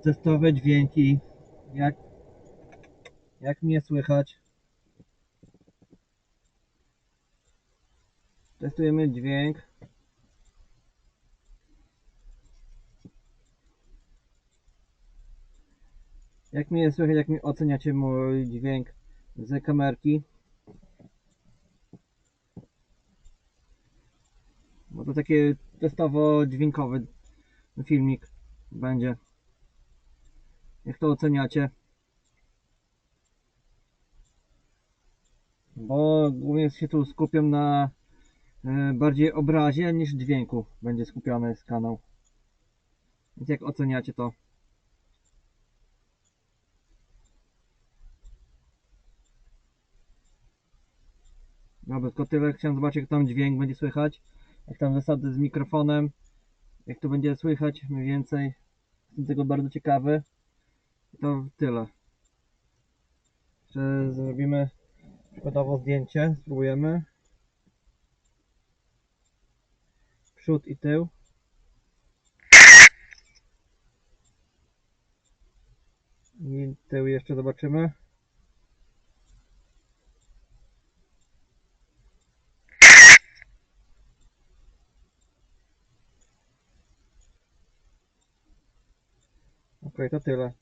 testowe dźwięki. Jak, jak mnie słychać. Testujemy dźwięk. Jak mnie słychać, jak mi oceniacie mój dźwięk z kamerki? Bo to takie testowo dźwiękowy filmik będzie. Jak to oceniacie? Bo głównie się tu skupiam na e, bardziej obrazie niż dźwięku będzie skupiony z kanał. Więc jak oceniacie to? Dobra, tylko tyle. Chciałem zobaczyć, jak tam dźwięk będzie słychać. Jak tam zasady z mikrofonem. Jak to będzie słychać mniej więcej. Jestem tego bardzo ciekawy. To tyle. Jeszcze zrobimy przykładowo zdjęcie. Spróbujemy. Przód i tył. I tył jeszcze zobaczymy. Okej, to tyle.